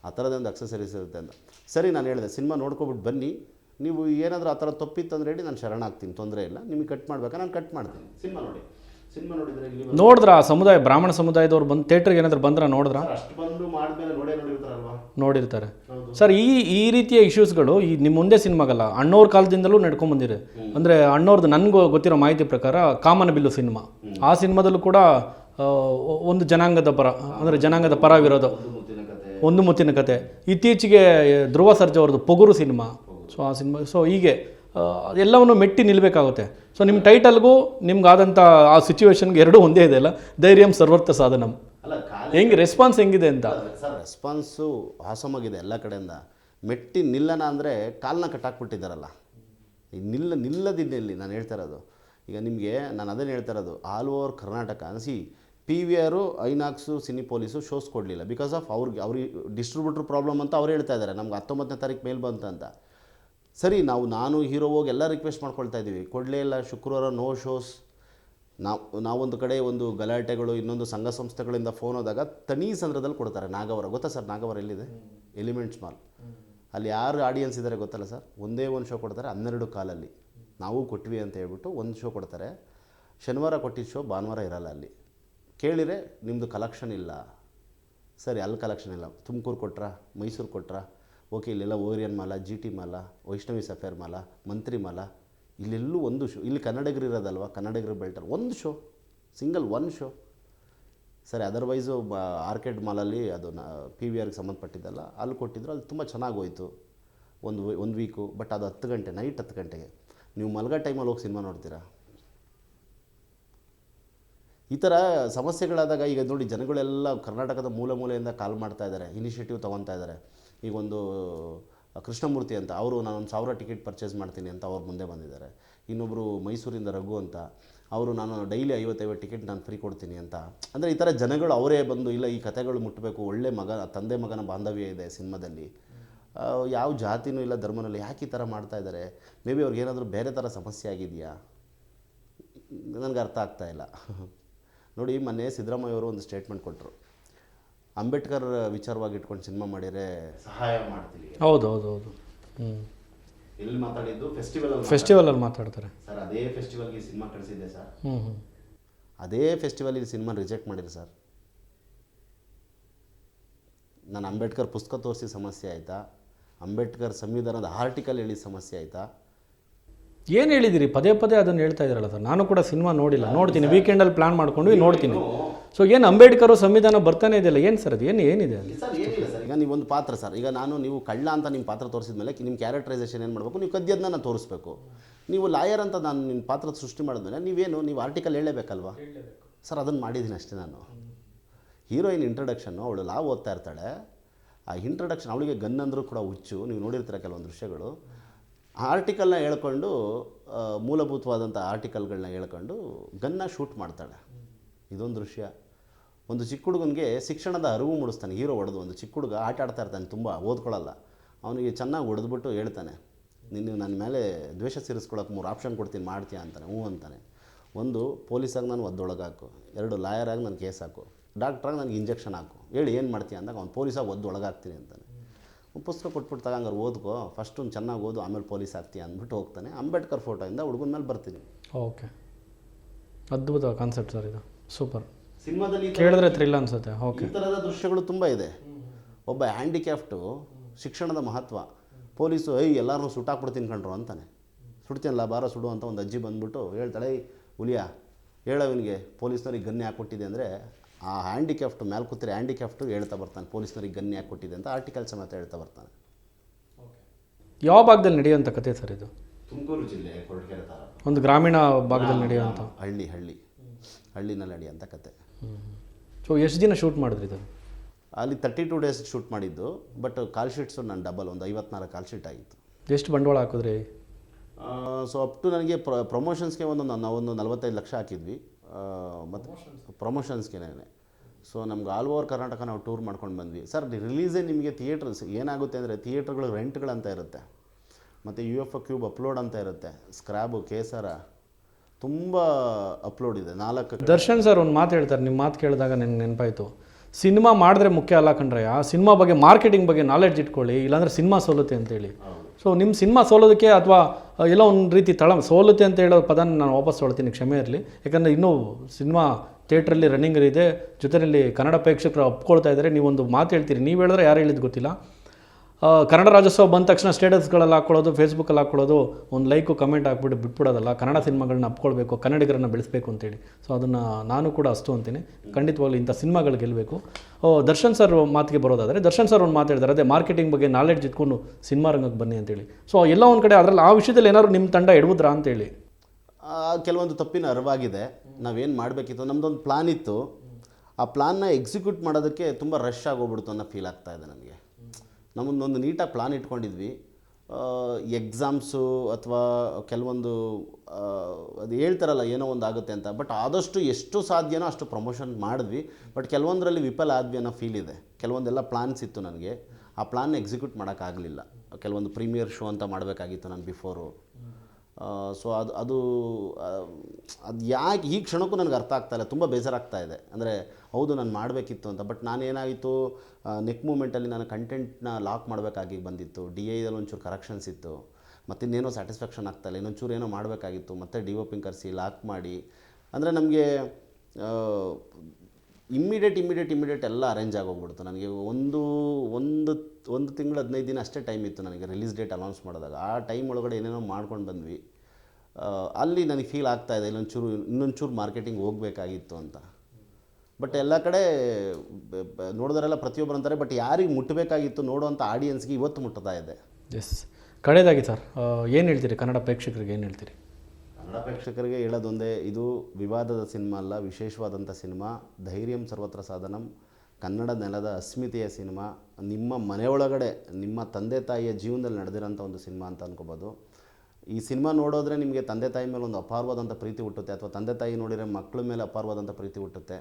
ಆ ಥರದೇ ಒಂದು ಅಕ್ಸಸರೀಸ್ ಇರುತ್ತೆ ಅಂತ. ಸರಿ ನಾನು ಹೇಳಿದೆ ಸಿನಿಮಾ ನೋಡ್ಕೊಬಿಟ್ಟು ಬನ್ನಿ. ನೀವು ಏನಾದರೂ ಆ ಥರ ತಪ್ಪಿತ್ತಂದ್ರೆ ಹೇಳಿ ನಾನು ಶರಣಾಗ್ತೀನಿ ತೊಂದರೆ ಇಲ್ಲ. ನಿಮಗೆ ಕಟ್ ಮಾಡ್ಬೇಕಾ? ನಾನು ಕಟ್ ಮಾಡ್ತೀನಿ. ಸಿನಿಮಾ ನೋಡಿ. ಸಿನಿಮಾ ನೋಡಿದ್ರೆ ನೋಡಿದ್ರಾ? ಸಮುದಾಯ ಬ್ರಾಹ್ಮಣ ಸಮುದಾಯದವ್ರು ಬಂದು ಥಿಯೇಟ್ರಿಗೆ ಏನಾದ್ರು ಬಂದ್ರೆ? ನೋಡಿದ್ರ? ಅಷ್ಟು ಬಂದು ಮಾಡಿದ್ಮೇಲೆ ನೋಡೇ ನೋಡಿರ್ತಾರಲ್ವಾ? ನೋಡಿರ್ತಾರೆ. ಸರ್ ಈ ಈ ರೀತಿಯ ಇಶ್ಯೂಸ್ಗಳು ಈ ನಿಮ್ಮ ಮುಂದೆ ಸಿನಿಮಾಗಲ್ಲ ಅಣ್ಣವ್ರ ಕಾಲದಿಂದಲೂ ನಡ್ಕೊಂಡು ಬಂದಿದೆ. ಅಂದರೆ ಅಣ್ಣವ್ರದ್ದು ನನಗೂ ಗೊತ್ತಿರೋ ಮಾಹಿತಿ ಪ್ರಕಾರ ಕಾಮನ ಬಿಲ್ಲು ಸಿನಿಮಾ. ಆ ಸಿನಿಮಾದಲ್ಲೂ ಕೂಡ ಒಂದು ಜನಾಂಗದ ಪರ ಅಂದರೆ ಜನಾಂಗದ ಪರ ವಿರೋಧ. ಒಂದು ಮುತ್ತಿನ ಕತೆ. ಇತ್ತೀಚೆಗೆ ಧ್ರುವ ಸರ್ಜಾ ಅವ್ರದ್ದು ಪೊಗುರು ಸಿನಿಮಾ. ಸೊ ಆ ಸಿನಿಮಾ ಸೊ ಹೀಗೆ ಎಲ್ಲವನ್ನು ಮೆಟ್ಟಿ ನಿಲ್ಲಬೇಕಾಗುತ್ತೆ ಸೊ ನಿಮ್ಮ ಟೈಟಲ್ಗೂ ನಿಮ್ಗಾದಂಥ ಆ ಸಿಚುವೇಶನ್ಗೆ ಎರಡೂ ಒಂದೇ ಇದೆ ಅಲ್ಲ? ಧೈರ್ಯಂ ಸರ್ವರ್ಥ ಸಾಧನಂ. ಅಲ್ಲ ಹೆಂಗೆ ರೆಸ್ಪಾನ್ಸ್ ಹೆಂಗಿದೆ ಅಂತ? ರೆಸ್ಪಾನ್ಸು ಹಾಸಮಾಗಿದೆ ಎಲ್ಲ ಕಡೆಯಿಂದ. ಮೆಟ್ಟಿ ನಿಲ್ಲನ ಅಂದರೆ ಕಾಲನ್ನ ಕಟ್ಟಾಕ್ಬಿಟ್ಟಿದ್ದಾರಲ್ಲ. ಈಗ ನಿಲ್ಲ ನಿಲ್ಲದಿದ್ದಲ್ಲಿ ನಾನು ಹೇಳ್ತಾ ಇರೋದು. ಈಗ ನಿಮಗೆ ನಾನು ಅದನ್ನು ಹೇಳ್ತಾ ಇರೋದು. All over Karnataka C P V R, INOX, Cinepolis shows ಕೊಡಲಿಲ್ಲ. ಬಿಕಾಸ್ ಆಫ್ ಅವ್ರಿಗೆ ಅವ್ರಿಗೆ ಡಿಸ್ಟ್ರಿಬ್ಯೂಟ್ರ್ ಪ್ರಾಬ್ಲಮ್ ಅಂತ ಅವ್ರು ಹೇಳ್ತಾ ಇದ್ದಾರೆ. ನಮ್ಗೆ ಹತ್ತೊಂಬತ್ತನೇ ತಾರೀಕು ಮೇಲೆ ಬಂತ ಅಂತ. ಸರಿ, ನಾವು, ನಾನು ಹೀರೋ ಹೋಗಿ ಎಲ್ಲ ರಿಕ್ವೆಸ್ಟ್ ಮಾಡ್ಕೊಳ್ತಾ ಇದ್ದೀವಿ. ಕೊಡಲೇ ಇಲ್ಲ, ಶುಕ್ರವಾರ ನೋ ಶೋಸ್ ನಾವು, ನಾವೊಂದು ಕಡೆ ಒಂದು ಗಲಾಟೆಗಳು, ಇನ್ನೊಂದು ಸಂಘ ಸಂಸ್ಥೆಗಳಿಂದ ಫೋನ್ ಹೋದಾಗ ತನಿ ಸಂದ್ರದಲ್ಲಿ ಕೊಡ್ತಾರೆ. ನಾಗವರ. ಗೊತ್ತಾ ಸರ್? ನಾಗವರ ಎಲ್ಲಿದೆ? ಎಲಿಮೆಂಟ್ಸ್ ಮಾಲ್ ಅಲ್ಲಿ ಯಾರು ಆಡಿಯನ್ಸ್ ಇದ್ದಾರೆ ಗೊತ್ತಲ್ಲ ಸರ್? ಒಂದೇ ಒಂದು ಶೋ ಕೊಡ್ತಾರೆ, ಹನ್ನೆರಡು ಕಾಲಲ್ಲಿ. ನಾವು ಕೊಟ್ವಿ ಅಂತ ಹೇಳ್ಬಿಟ್ಟು ಒಂದು ಶೋ ಕೊಡ್ತಾರೆ. ಶನಿವಾರ ಕೊಟ್ಟಿದ್ದ ಶೋ ಭಾನುವಾರ ಇರಲ್ಲ ಅಲ್ಲಿ. ಕೇಳಿದರೆ ನಿಮ್ಮದು ಕಲೆಕ್ಷನ್ ಇಲ್ಲ. ಸರಿ, ಅಲ್ಲಿ ಕಲೆಕ್ಷನ್ ಇಲ್ಲ. ತುಮಕೂರು ಕೊಟ್ರಾ, ಮೈಸೂರು ಕೊಟ್ರಾ? ಓಕೆ ಇಲ್ಲೆಲ್ಲ Orion mall, G T mall, Vaishnavi Sapphire ಮಾಲ, ಮಂತ್ರಿ ಮಾಲ. ಇಲ್ಲೆಲ್ಲೂ ಒಂದು ಶೋ ಇಲ್ಲಿ ಕನ್ನಡಿಗರು ಇರೋದಲ್ವ? ಕನ್ನಡಿಗರು ಬೆಳ್ತಾರೆ. ಒಂದು ಶೋ ಸಿಂಗಲ್ ಒನ್ ಶೋ ಸರಿ ಅದರ್ವೈಸು ಆರ್ಕೆಡ್ ಮಾಲಲ್ಲಿ ಅದು ಪಿ ವಿ ಆರ್ಗೆ ಸಂಬಂಧಪಟ್ಟಿದ್ದಲ್ಲ, ಅಲ್ಲಿ ಕೊಟ್ಟಿದ್ರು. ಅಲ್ಲಿ ತುಂಬ ಚೆನ್ನಾಗಿ ಹೋಯಿತು. ಒಂದು ಒಂದು ವೀಕು ಬಟ್ ಅದು ಹತ್ತು ಗಂಟೆ ನೈಟ್ ಹತ್ತು ಗಂಟೆಗೆ. ನೀವು ಮಲ್ಗೋ ಟೈಮಲ್ಲಿ ಹೋಗಿ ಸಿನಿಮಾ ನೋಡ್ತೀರಾ? ಈ ಥರ ಸಮಸ್ಯೆಗಳಾದಾಗ ಈಗ ನೋಡಿ ಜನಗಳೆಲ್ಲ ಕರ್ನಾಟಕದ ಮೂಲೆ ಮೂಲೆಯಿಂದ ಕಾಲ್ ಮಾಡ್ತಾ ಇದ್ದಾರೆ ಇನಿಷಿಯೇಟಿವ್ ತೊಗೊತಾ ಇದ್ದಾರೆ. ಈಗ ಒಂದು ಕೃಷ್ಣಮೂರ್ತಿ ಅಂತ, ಅವರು ನಾನೊಂದು ಸಾವಿರ ಟಿಕೆಟ್ ಪರ್ಚೇಸ್ ಮಾಡ್ತೀನಿ ಅಂತ ಅವ್ರು ಮುಂದೆ ಬಂದಿದ್ದಾರೆ. ಇನ್ನೊಬ್ಬರು ಮೈಸೂರಿಂದ ರಘು ಅಂತ, ಅವರು ನಾನು ಡೈಲಿ ಐವತ್ತೈವತ್ತು ಟಿಕೆಟ್ ನಾನು ಫ್ರೀ ಕೊಡ್ತೀನಿ ಅಂತ. ಅಂದರೆ ಈ ಥರ ಜನಗಳು ಅವರೇ ಬಂದು, ಇಲ್ಲ ಈ ಕಥೆಗಳು ಮುಟ್ಟಬೇಕು ಒಳ್ಳೆ ಮಗ, ತಂದೆ ಮಗನ ಬಾಂಧವ್ಯ ಇದೆ ಸಿನಿಮಾದಲ್ಲಿ. ಯಾವ ಜಾತಿನೂ ಇಲ್ಲ ಧರ್ಮನಲ್ಲಿ, ಯಾಕೆ ಈ ಥರ ಮಾಡ್ತಾ ಇದ್ದಾರೆ? ಮೇ ಬಿ ಅವ್ರಿಗೇನಾದರೂ ಬೇರೆ ಥರ ಸಮಸ್ಯೆ ಆಗಿದೆಯಾ? ನನಗೆ ಅರ್ಥ ಆಗ್ತಾ ಇಲ್ಲ. ನೋಡಿ ಮೊನ್ನೆ ಸಿದ್ದರಾಮಯ್ಯ ಅವರು ಒಂದು ಸ್ಟೇಟ್ಮೆಂಟ್ ಕೊಟ್ಟರು ಅಂಬೇಡ್ಕರ್ ವಿಚಾರವಾಗಿ ಇಟ್ಕೊಂಡು ಸಿನಿಮಾ ಮಾಡಿದರೆ ಸಹಾಯ ಮಾಡ್ತೀವಿ ಹೌದು ಹೌದು ಹೌದು. ಹ್ಞೂ ಎಲ್ಲಿ ಮಾತಾಡಿದ್ದು? ಫೆಸ್ಟಿವಲ್ ಫೆಸ್ಟಿವಲಲ್ಲಿ ಮಾತಾಡ್ತಾರೆ. ಸರ್ ಅದೇ ಫೆಸ್ಟಿವಲ್ಗೆ ಸಿನಿಮಾ ಕಳಿಸಿದ್ದೆ ಸರ್. ಹ್ಞೂ ಹ್ಞೂ ಅದೇ ಫೆಸ್ಟಿವಲಿಗೆ ಸಿನಿಮಾ ರಿಜೆಕ್ಟ್ ಮಾಡಿರಿ ಸರ್. ನಾನು ಅಂಬೇಡ್ಕರ್ ಪುಸ್ತಕ ತೋರಿಸಿ ಸಮಸ್ಯೆ ಆಯಿತಾ? ಅಂಬೇಡ್ಕರ್ ಸಂವಿಧಾನದ ಆರ್ಟಿಕಲ್ ಹೇಳಿ ಸಮಸ್ಯೆ ಆಯಿತಾ? ಏನು ಹೇಳಿದಿರಿ? ಪದೇ ಪದೇ ಅದನ್ನು ಹೇಳ್ತಾ ಇದ್ದಾರಲ್ಲ ಸರ್. ನಾನು ಕೂಡ ಸಿನಿಮಾ ನೋಡಿಲ್ಲ. ನೋಡ್ತೀನಿ. ವೀಕೆಂಡಲ್ಲಿ ಪ್ಲಾನ್ ಮಾಡ್ಕೊಂಡು ನೋಡ್ತೀನಿ. ಸೊ ಏನು ಅಂಬೇಡ್ಕರ್ ಸಂವಿಧಾನ ಬರ್ತಾನೆ ಇದೆಯಲ್ಲ? ಏನು ಸರ್ ಅದು? ಏನು ಏನಿದೆ ಅಲ್ಲಿ? ಸರ್ ಏನಿಲ್ಲ ಸರ್. ಈಗ ನೀವೊಂದು ಪಾತ್ರ ಸರ್. ಈಗ ನಾನು ನೀವು ಕಳ್ಳ ಅಂತ ನಿಮ್ಮ ಪಾತ್ರ ತೋರಿಸಿದ ಮೇಲೆ ನಿಮ್ಮ ಕ್ಯಾರೆಕ್ಟರೈಸೇಷನ್ ಏನು ಮಾಡಬೇಕು? ನೀವು ಕದ್ಯದನ್ನ ನಾನು ತೋರಿಸ್ಬೇಕು. ನೀವು ಲಾಯರ್ ಅಂತ ನಾನು ನಿಮ್ಮ ಪಾತ್ರ ಸೃಷ್ಟಿ ಮಾಡಿದ್ಮೇಲೆ ನೀವೇನು ನೀವು ಆರ್ಟಿಕಲ್ ಹೇಳಲೇಬೇಕಲ್ವಾ ಸರ್ ಅದನ್ನು ಮಾಡಿದ್ದೀನಿ ಅಷ್ಟೇ ನಾನು. ಹೀರೋಯಿನ್ ಇಂಟ್ರಡಕ್ಷನ್ನು ಅವಳು ಲಾ ಓದ್ತಾ ಇರ್ತಾಳೆ. ಆ ಇಂಟ್ರಡಕ್ಷನ್ ಅವಳಿಗೆ ಗನ್ ಅಂದರೂ ಕೂಡ ಹುಚ್ಚು. ನೀವು ನೋಡಿರ್ತೀರ ಕೆಲವೊಂದು ದೃಶ್ಯಗಳು. ಆರ್ಟಿಕಲ್ನ ಹೇಳ್ಕೊಂಡು ಮೂಲಭೂತವಾದಂಥ ಆರ್ಟಿಕಲ್ಗಳನ್ನ ಹೇಳ್ಕೊಂಡು ಗನ್ನ ಶೂಟ್ ಮಾಡ್ತಾಳೆ. ಇದೊಂದು ದೃಶ್ಯ. ಒಂದು ಚಿಕ್ಕ ಹುಡುಗನಿಗೆ ಶಿಕ್ಷಣದ ಅರಿವು ಮೂಡಿಸ್ತಾನೆ. ಹೀರೋ ಹೊಡೆದು ಒಂದು ಚಿಕ್ಕ ಹುಡುಗ ಆಟ ಆಡ್ತಾ ಇರ್ತಾನೆ ತುಂಬ, ಓದ್ಕೊಳ್ಳಲ್ಲ. ಅವನಿಗೆ ಚೆನ್ನಾಗಿ ಹೊಡೆದ್ಬಿಟ್ಟು ಹೇಳ್ತಾನೆ ನಿನ್ನ ನನ್ನ ಮೇಲೆ ದ್ವೇಷ ಸೇರಿಸ್ಕೊಳ್ಳೋಕೆ ಮೂರು ಆಪ್ಷನ್ ಕೊಡ್ತೀನಿ, ಮಾಡ್ತೀಯ? ಅಂತಾನೆ. ಹ್ಞೂ ಅಂತಾನೆ. ಒಂದು, ಪೊಲೀಸಾಗಿ ನಾನು ಒದ್ದೊಳಗೆ ಹಾಕು. ಎರಡು ಲಾಯರಾಗಿ ನಾನು ಕೇಸ್ ಹಾಕು. ಡಾಕ್ಟ್ರಾಗಿ ನನಗೆ ಇಂಜೆಕ್ಷನ್ ಹಾಕು. ಹೇಳಿ ಏನು ಮಾಡ್ತೀಯ? ಅಂದಾಗ, ಅವ್ನು ಪೊಲೀಸಾಗಿ ಒದ್ದೊಳಗಾಗ್ತೀನಿ ಅಂತಾನೆ. ಪುಸ್ತಕ ಕೊಟ್ಬಿಟ್ಟು ತಗಂಗಾರೆ ಓದ್ಕೋ. ಫಸ್ಟ್ ಒಂದು ಚೆನ್ನಾಗಿ ಓದು ಆಮೇಲೆ ಪೊಲೀಸ್ ಆಗ್ತೀಯ ಅಂದ್ಬಿಟ್ಟು ಹೋಗ್ತಾನೆ. ಅಂಬೇಡ್ಕರ್ ಫೋಟೋಯಿಂದ ಹುಡುಗನ ಮೇಲೆ ಬರ್ತೀನಿ. ಓಕೆ. ಅದ್ಭುತ ಕಾನ್ಸೆಪ್ಟ್ ಸರ್ ಇದು. ಸೂಪರ್ ಸಿನಿಮಾದಲ್ಲಿ ಕೇಳಿದ್ರೆ ಥ್ರಿಲ್ ಅನ್ಸುತ್ತೆ. ಓಕೆ. ಈ ಥರದ ದೃಶ್ಯಗಳು ತುಂಬ ಇದೆ. ಒಬ್ಬ ಹ್ಯಾಂಡಿಕ್ಯಾಫ್ಟು ಶಿಕ್ಷಣದ ಮಹತ್ವ. ಪೊಲೀಸು ಐ ಎಲ್ಲರೂ ಸುಟ್ಟಾಕ್ಬಿಡ್ತೀನಿ ಕಣ್ರು ಅಂತಾನೆ. ಸುಡ್ತೀನಲ್ಲ ಬಾರ ಸುಡು ಅಂತ ಒಂದು ಅಜ್ಜಿ ಬಂದ್ಬಿಟ್ಟು ಹೇಳ್ತಾಳೆ "ಏಯ್, ಹುಲಿಯ ಹೇಳವನಿಗೆ ಪೊಲೀಸ್ನವ್ರಿಗೆ ಗನ್ನೆ ಹಾಕ್ಕೊಟ್ಟಿದೆ ಅಂದರೆ ಆ ಹ್ಯಾಂಡಿಕ್ಯಾಫ್ಟ್ ಮೇಲೆ ಕೂತಿರೋ ಹ್ಯಾಂಡಿಕ್ಯಾಫ್ಟು ಹೇಳ್ತಾ ಬರ್ತಾನೆ ಪೊಲೀಸ್ನವ್ರಿಗೆ ಗನ್ ಯಾಕೆ ಕೊಟ್ಟಿದೆ ಅಂತ ಆರ್ಟಿಕಲ್ ಸಮೇತ ಹೇಳ್ತಾ ಬರ್ತಾನೆ. ಯಾವ ಭಾಗದಲ್ಲಿ ನಡೆಯುವಂಥ ಕತೆ ಸರ್ ಇದು? ತುಮಕೂರು ಜಿಲ್ಲೆ ಕೊರಟಗೆರೆ ತಾಲೂಕು. ಒಂದು ಗ್ರಾಮೀಣ ಭಾಗದಲ್ಲಿ ನಡೆಯುವಂಥ ಹಳ್ಳಿ ಹಳ್ಳಿ. ಹಳ್ಳಿನಲ್ಲಿ ನಡೆಯುವಂಥ ಕತೆ. ಸೊ ಎಷ್ಟು ದಿನ ಶೂಟ್ ಮಾಡಿದ್ರಿ ಇದು ಅಲ್ಲಿ ತರ್ಟಿ ಟು ಡೇಸ್ ಶೂಟ್ ಮಾಡಿದ್ದು ಬಟ್ ಕಾಲ್ ಶೀಟ್ಸು ನಾನು ಡಬಲ್ ಒಂದು ಐವತ್ನಾಲ್ಕು ಕಾಲ್ ಶೀಟ್ ಆಗಿತ್ತು. ಎಷ್ಟು ಬಂಡವಾಳ ಹಾಕಿದ್ರಿ? ಸೊ ಅಪ್ ಟು ನನಗೆ ಪ್ರೊ ಪ್ರಮೋಷನ್ಸ್ಗೆ ಒಂದು ನಾವು ಒಂದು ನಲವತ್ತೈದು ಲಕ್ಷ ಹಾಕಿದ್ವಿ. ಮತ್ತು ಪ್ರಮೋಷನ್ಸ್ಗೇನೆ ಸೊ ನಮ್ಗೆ ಆಲ್ ಓವರ್ ಕರ್ನಾಟಕ ನಾವು ಟೂರ್ ಮಾಡ್ಕೊಂಡು ಬಂದ್ವಿ. ಸರ್ ರಿಲೀಸೇ ನಿಮಗೆ ಥಿಯೇಟ್ರಸ್ ಏನಾಗುತ್ತೆ ಅಂದರೆ ಥಿಯೇಟ್ರ್ಗಳು ರೆಂಟ್ಗಳಂತ ಇರುತ್ತೆ. ಮತ್ತು ಯು ಎಫ್ ಕ್ಯೂಬ್ ಅಪ್ಲೋಡ್ ಅಂತ ಇರುತ್ತೆ. ಸ್ಕ್ರ್ಯಾಬು ಕೇಸರ ತುಂಬ ಅಪ್ಲೋಡ್ ಇದೆ. ನಾಲ್ಕು ದರ್ಶನ್ ಸರ್ ಒಂದು ಮಾತು ಹೇಳ್ತಾರೆ. ನಿಮ್ಮ ಮಾತು ಕೇಳಿದಾಗ ನನಗೆ ನೆನಪಾಯಿತು. ಸಿನಿಮಾ ಮಾಡಿದ್ರೆ ಮುಖ್ಯ ಅಲ್ಲ ಕಣ್ರಯ್ಯ. ಸಿನಿಮಾ ಬಗ್ಗೆ ಮಾರ್ಕೆಟಿಂಗ್ ಬಗ್ಗೆ ನಾಲೆಡ್ಜ್ ಇಟ್ಕೊಳ್ಳಿ. ಇಲ್ಲಾಂದರೆ ಸಿನಿಮಾ ಸೋಲುತ್ತೆ ಅಂತೇಳಿ. ಸೊ ನಿಮ್ಮ ಸಿನಿಮಾ ಸೋಲೋದಕ್ಕೆ ಅಥವಾ ಎಲ್ಲೋ ಒಂದು ರೀತಿ ತಳ, ಸೋಲುತ್ತೆ ಅಂತ ಹೇಳೋ ಪದನ ನಾನು ವಾಪಸ್ ತೊಳ್ತೀನಿ ಕ್ಷಮೆ ಇರಲಿ. ಯಾಕಂದರೆ ಇನ್ನೂ ಸಿನಿಮಾ ಥಿಯೇಟ್ರಲ್ಲಿ ರನ್ನಿಂಗ್ ಇದೆ. ಜೊತೆಯಲ್ಲಿ ಕನ್ನಡ ಪ್ರೇಕ್ಷಕರು ಒಪ್ಕೊಳ್ತಾ ಇದ್ದಾರೆ. ನೀವೊಂದು ಮಾತು ಹೇಳ್ತೀರಿ. ನೀವು ಹೇಳಿದ್ರೆ ಯಾರು ಹೇಳಿದ್ದು ಗೊತ್ತಿಲ್ಲ. ಕನ್ನಡ ರಾಜ್ಯೋತ್ಸವ ಬಂದ ತಕ್ಷಣ ಸ್ಟೇಟಸ್ಗಳಲ್ಲಿ ಹಾಕ್ಕೊಳ್ಳೋದು ಫೇಸ್ಬುಕ್ಕಲ್ಲಿ ಹಾಕ್ಕೊಳ್ಳೋದು ಒಂದು ಲೈಕು, ಕಮೆಂಟ್ ಹಾಕ್ಬಿಟ್ಟು ಬಿಟ್ಬಿಡೋದಲ್ಲ, ಕನ್ನಡ ಸಿನಿಮಾಗಳನ್ನ ಅಪ್ಕೊಳ್ಬೇಕು, ಕನ್ನಡಿಗರನ್ನ ಬೆಳೆಸಬೇಕು ಅಂತೇಳಿ. ಸೊ, ಅದನ್ನು ನಾನು ಕೂಡ ಅಷ್ಟು ಅಂತೀನಿ. ಖಂಡಿತವಾಗ್ಲೂ ಇಂಥ ಸಿನಿಮಾಗಳು ಗೆಲ್ಲಬೇಕು ದರ್ಶನ್ ಸರ್ ಮಾತಿಗೆ ಬರೋದಾದರೆ, ದರ್ಶನ್ ಸರ್ ಒಂದು ಮಾತು ಹೇಳಿದ್ದಾರೆ ಅದೇ ಮಾರ್ಕೆಟಿಂಗ್ ಬಗ್ಗೆ ನಾಲೆಡ್ಜ್ ಇಟ್ಕೊಂಡು ಸಿನಿಮಾ ರಂಗಕ್ಕೆ ಬನ್ನಿ ಅಂತೇಳಿ. ಸೊ, ಎಲ್ಲ ಒಂದು ಕಡೆ ಅದರಲ್ಲಿ ಆ ವಿಷಯದಲ್ಲಿ ಏನಾದ್ರು ನಿಮ್ಮ ತಂಡ ಎಡವುದ್ರಾ ಅಂತೇಳಿ? ಕೆಲವೊಂದು ತಪ್ಪಿನ ಅರಿವಾಗಿದೆ. ನಾವೇನು ಮಾಡಬೇಕಿತ್ತು? ನಮ್ಮದೊಂದು ಪ್ಲಾನ್ ಇತ್ತು. ಆ ಪ್ಲಾನ್ನ ಎಕ್ಸಿಕ್ಯೂಟ್ ಮಾಡೋದಕ್ಕೆ ತುಂಬ ರಶ್ ಆಗೋಗ್ಬಿಡ್ತು ಅನ್ನೋ ಫೀಲ್ ಆಗ್ತಾ ಇದೆ ನನಗೆ. ನಮ್ಮದೊಂದು ನೀಟಾಗಿ ಪ್ಲಾನ್ ಇಟ್ಕೊಂಡಿದ್ವಿ. ಎಕ್ಸಾಮ್ಸು ಅಥವಾ ಕೆಲವೊಂದು ಅದು ಹೇಳ್ತಾರಲ್ಲ, ಏನೋ ಒಂದು ಆಗುತ್ತೆ ಅಂತ. ಬಟ್ ಆದಷ್ಟು ಎಷ್ಟು ಸಾಧ್ಯನೋ ಅಷ್ಟು ಪ್ರಮೋಷನ್ ಮಾಡಿದ್ವಿ. ಬಟ್ ಕೆಲವೊಂದರಲ್ಲಿ ವಿಫಲ ಆದ್ವಿ ಅನ್ನೋ ಫೀಲ್ ಇದೆ. ಕೆಲವೊಂದೆಲ್ಲ ಪ್ಲಾನ್ಸ್ ಇತ್ತು ನನಗೆ. ಆ ಪ್ಲಾನ್ ಎಕ್ಸಿಕ್ಯೂಟ್ ಮಾಡೋಕ್ಕಾಗಲಿಲ್ಲ. ಕೆಲವೊಂದು ಪ್ರೀಮಿಯರ್ ಶೋ ಅಂತ ಮಾಡಬೇಕಾಗಿತ್ತು ನಾನು ಬಿಫೋರು ಸೊ ಅದು ಅದು ಅದು ಯಾಕೆ ಈ ಕ್ಷಣಕ್ಕೂ ನನಗೆ ಅರ್ಥ ಆಗ್ತಾ ಇಲ್ಲ. ತುಂಬ ಬೇಜಾರಾಗ್ತಾ ಇದೆ. ಅಂದರೆ ಹೌದು, ನಾನು ಮಾಡಬೇಕಿತ್ತು ಅಂತ. ಬಟ್ ನಾನೇನಾಯಿತು ನೆಕ್ ಮೂಮೆಂಟಲ್ಲಿ ನಾನು ಕಂಟೆಂಟ್ನ ಲಾಕ್ ಮಾಡಬೇಕಾಗಿ ಬಂದಿತ್ತು. ಡಿ ಐದಲ್ಲಿ ಒಂಚೂರು ಕರೆಕ್ಷನ್ಸ್ ಇತ್ತು. ಮತ್ತು ಇನ್ನೇನೋ ಸ್ಯಾಟಿಸ್ಫ್ಯಾಕ್ಷನ್ ಆಗ್ತಾಯಿಲ್ಲ ಇನ್ನೊಂಚೂರು ಏನೋ ಮಾಡಬೇಕಾಗಿತ್ತು. ಮತ್ತೆ ಡಿ ಒ ಪಿಂಗ್ ಕರೆಸಿ ಲಾಕ್ ಮಾಡಿ. ಅಂದರೆ ನಮಗೆ ಇಮ್ಮಿಡಿಯೇಟ್ ಇಮ್ಮಿಡಿಯೇಟ್ ಇಮ್ಮಿಡಿಯೇಟ್ ಎಲ್ಲ ಅರೇಂಜ್ ಆಗೋಗ್ಬಿಡ್ತು. ನನಗೆ ಒಂದು ಒಂದು ಒಂದು ತಿಂಗಳು ಹದಿನೈದು ದಿನ ಅಷ್ಟೇ ಟೈಮ್ ಇತ್ತು ನನಗೆ ರಿಲೀಸ್ ಡೇಟ್ ಅನೌನ್ಸ್ ಮಾಡಿದಾಗ. ಆ ಟೈಮ್ ಒಳಗಡೆ ಏನೇನೋ ಮಾಡ್ಕೊಂಡು ಬಂದ್ವಿ. ಅಲ್ಲಿ ನನಗೆ ಫೀಲ್ ಆಗ್ತಾ ಇದೆ ಇಲ್ಲೊಂಚೂರು ಇನ್ನೊಂಚೂರು ಮಾರ್ಕೆಟಿಂಗ್ ಹೋಗಬೇಕಾಗಿತ್ತು ಅಂತ. ಬಟ್ ಎಲ್ಲ ಕಡೆ ನೋಡಿದರೆಲ್ಲ ಪ್ರತಿಯೊಬ್ಬರು ಅಂತಾರೆ ಬಟ್ ಯಾರಿಗೆ ಮುಟ್ಟಬೇಕಾಗಿತ್ತು ನೋಡುವಂಥ ಆಡಿಯನ್ಸ್ಗೆ ಇವತ್ತು ಮುಟ್ಟತಾ ಇದೆ. ಎಸ್ ಕಡೆಯದಾಗಿ ಸರ್ ಏನು ಹೇಳ್ತೀರಿ? ಕನ್ನಡ ಪ್ರೇಕ್ಷಕರಿಗೆ ಏನು ಹೇಳ್ತೀರಿ? ಕನ್ನಡ ಪ್ರೇಕ್ಷಕರಿಗೆ ಹೇಳೋದೊಂದೇ ಇದು ವಿವಾದದ ಸಿನಿಮಾ ಅಲ್ಲ ವಿಶೇಷವಾದಂಥ ಸಿನಿಮಾ. ಧೈರ್ಯಂ ಸರ್ವತ್ರ ಸಾಧನಂ. ಕನ್ನಡ ನೆಲದ ಅಸ್ಮಿತೆಯ ಸಿನಿಮಾ, ನಿಮ್ಮ ಮನೆಯೊಳಗಡೆ ನಿಮ್ಮ ತಂದೆ ತಾಯಿಯ ಜೀವನದಲ್ಲಿ ನಡೆದಿರೋಂಥ ಒಂದು ಸಿನಿಮಾ ಅಂತ ಅನ್ಕೋಬೋದು. ಈ ಸಿನಿಮಾ ನೋಡೋದ್ರೆ ನಿಮಗೆ ತಂದೆ ತಾಯಿ ಮೇಲೆ ಒಂದು ಅಪಾರವಾದಂಥ ಪ್ರೀತಿ ಹುಟ್ಟುತ್ತೆ, ಅಥವಾ ತಂದೆ ತಾಯಿ ನೋಡಿದರೆ ಮಕ್ಕಳ ಮೇಲೆ ಅಪಾರವಾದಂಥ ಪ್ರೀತಿ ಹುಟ್ಟುತ್ತೆ.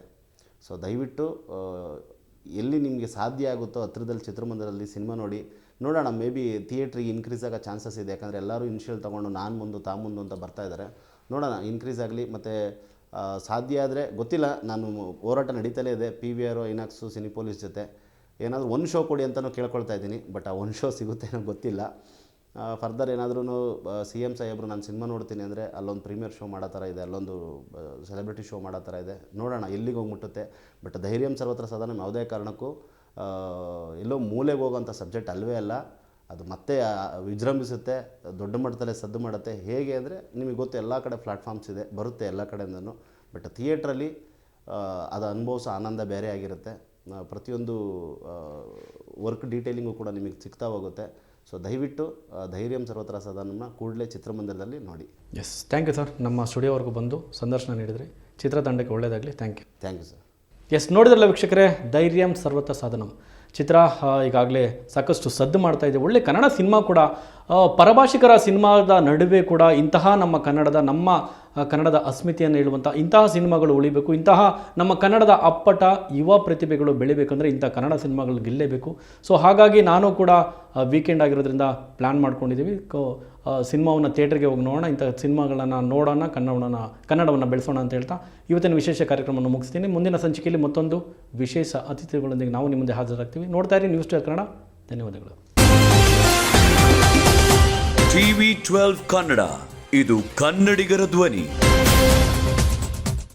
ಸೊ ದಯವಿಟ್ಟು ಎಲ್ಲಿ ನಿಮಗೆ ಸಾಧ್ಯ ಆಗುತ್ತೋ ಹತ್ರದಲ್ಲಿ ಚಿತ್ರಮಂದಿರದಲ್ಲಿ ಸಿನಿಮಾ ನೋಡಿ. ನೋಡೋಣ, ಮೇ ಬಿ ಥಿಯೇಟ್ರಿಗೆ ಇನ್ಕ್ರೀಸ್ ಆಗೋ ಚಾನ್ಸಸ್ ಇದೆ, ಯಾಕಂದರೆ ಎಲ್ಲರೂ ಇನ್ಶಿಯಲ್ ತೊಗೊಂಡು ನಾನು ಮುಂದು, ತಾ ಮುಂದು ಅಂತ ಬರ್ತಾ ಇದ್ದಾರೆ. ನೋಡೋಣ ಇನ್ಕ್ರೀಸ್ ಆಗಲಿ, ಮತ್ತು ಸಾಧ್ಯ ಆದರೆ ಗೊತ್ತಿಲ್ಲ. ನಾನು ಹೋರಾಟ ನಡೀತಲೇ ಇದೆ. P V R INOX Cinepolis ಜೊತೆ. ಏನಾದರೂ ಒಂದು ಶೋ ಕೊಡಿ ಅಂತಲೂ ಕೇಳ್ಕೊಳ್ತಾ ಇದ್ದೀನಿ. ಬಟ್ ಆ ಒಂದು ಶೋ ಸಿಗುತ್ತೆ ಸಿಗುತ್ತೇನೋ ಗೊತ್ತಿಲ್ಲ. ಫರ್ದರ್ ಏನಾದ್ರೂ ಸಿ ಎಂ ಸಾಹೇಬರು ನಾನು ಸಿನಿಮಾ ನೋಡ್ತೀನಿ ಅಂದರೆ ಅಲ್ಲೊಂದು ಪ್ರೀಮಿಯರ್ ಶೋ ಮಾಡೋ ಥರ ಇದೆ. ಅಲ್ಲೊಂದು ಸೆಲೆಬ್ರಿಟಿ ಶೋ ಮಾಡೋ ಥರ ಇದೆ. ನೋಡೋಣ, ಎಲ್ಲಿಗೆ ಹೋಗಿ ಮುಟ್ಟುತ್ತೆ ಬಟ್ ಧೈರ್ಯಂ ಸರ್ವತ್ರ ಸದಾ ಯಾವುದೇ ಕಾರಣಕ್ಕೂ ಎಲ್ಲೋ ಮೂಲೆಗೆ ಹೋಗೋಂಥ ಸಬ್ಜೆಕ್ಟ್ ಅಲ್ವೇ ಅಲ್ಲ. ಅದು ಮತ್ತೆ ವಿಜೃಂಭಿಸುತ್ತೆ ದೊಡ್ಡ ಮಟ್ಟದಲ್ಲೇ ಸದ್ದು ಮಾಡುತ್ತೆ. ಹೇಗೆ ಅಂದರೆ ನಿಮಗೆ ಗೊತ್ತು ಎಲ್ಲ ಕಡೆ ಪ್ಲಾಟ್ಫಾರ್ಮ್ಸ್ ಇದೆ ಬರುತ್ತೆ ಎಲ್ಲ ಕಡೆಯಿಂದನೂ. ಬಟ್ ಥಿಯೇಟ್ರಲ್ಲಿ ಅದು ಅನುಭವಿಸೋ ಆನಂದ ಬೇರೆ ಆಗಿರುತ್ತೆ. ಪ್ರತಿಯೊಂದು ವರ್ಕ್ ಡೀಟೇಲಿಂಗು ಕೂಡ ನಿಮಗೆ ಸಿಗ್ತಾ ಹೋಗುತ್ತೆ. ಸೊ ದಯವಿಟ್ಟು ಧೈರ್ಯಂ ಸರ್ವತ್ರ ಸಾಧನವನ್ನು ಕೂಡಲೇ ಚಿತ್ರಮಂದಿರದಲ್ಲಿ ನೋಡಿ. ಎಸ್ ಥ್ಯಾಂಕ್ ಯು ಸರ್ ನಮ್ಮ ಸ್ಟುಡಿಯೋವರೆಗೂ ಬಂದು ಸಂದರ್ಶನ ನೀಡಿದ್ರಿ. ಚಿತ್ರತಂಡಕ್ಕೆ ಒಳ್ಳೆಯದಾಗಲಿ thank you thank you sir yes ನೋಡಿದ್ರಲ್ಲ ವೀಕ್ಷಕರೇ ಧೈರ್ಯಂ ಸರ್ವತ್ರ ಸಾಧನಂ ಚಿತ್ರ ಈಗಾಗಲೇ ಸಾಕಷ್ಟು ಸದ್ದು ಮಾಡ್ತಾ ಇದೆ. ಒಳ್ಳೆ ಕನ್ನಡ ಸಿನಿಮಾ ಕೂಡ ಪರಭಾಷಿಕರ ಸಿನಿಮಾದ ನಡುವೆ ಕೂಡ ಇಂತಹ ನಮ್ಮ ಕನ್ನಡದ ನಮ್ಮ ಕನ್ನಡದ ಅಸ್ಮಿತೆಯನ್ನು ಹೇಳುವಂಥ ಇಂತಹ ಸಿನಿಮಾಗಳು ಉಳಿಬೇಕು, ಇಂತಹ ನಮ್ಮ ಕನ್ನಡದ ಅಪ್ಪಟ ಯುವ ಪ್ರತಿಭೆಗಳು ಬೆಳಿಬೇಕಂದ್ರೆ ಇಂಥ ಕನ್ನಡ ಸಿನಿಮಾಗಳು ಗೆಲ್ಲೇಬೇಕು ಸೊ ಹಾಗಾಗಿ ನಾನು ಕೂಡ ವೀಕೆಂಡ್ ಆಗಿರೋದ್ರಿಂದ ಪ್ಲ್ಯಾನ್ ಮಾಡ್ಕೊಂಡಿದ್ದೀವಿ. ಕೋ ಸಿನಿಮಾವನ್ನು ಥಿಯೇಟ್ರಿಗೆ ಹೋಗಿ ನೋಡೋಣ, ಇಂಥ ಸಿನಿಮಾಗಳನ್ನು ನೋಡೋಣ, ಕನ್ನಡವನ್ನು ಕನ್ನಡವನ್ನು ಬೆಳೆಸೋಣ ಅಂತ ಹೇಳ್ತಾ ಇವತ್ತಿನ ವಿಶೇಷ ಕಾರ್ಯಕ್ರಮವನ್ನು ಮುಗಿಸ್ತೀನಿ. ಮುಂದಿನ ಸಂಚಿಕೆಯಲ್ಲಿ ಮತ್ತೊಂದು ವಿಶೇಷ ಅತಿಥಿಗಳೊಂದಿಗೆ ನಾವು ನಿಮ್ಮ ಮುಂದೆ ಹಾಜರಾಗ್ತೀವಿ. ನೋಡ್ತಾ ಇರಿ ನ್ಯೂಸ್ ಸ್ಟಾರ್ ಕನ್ನಡ. ಧನ್ಯವಾದಗಳು. TV twelve Kannada. ಇದು ಕನ್ನಡಿಗರ ಧ್ವನಿ.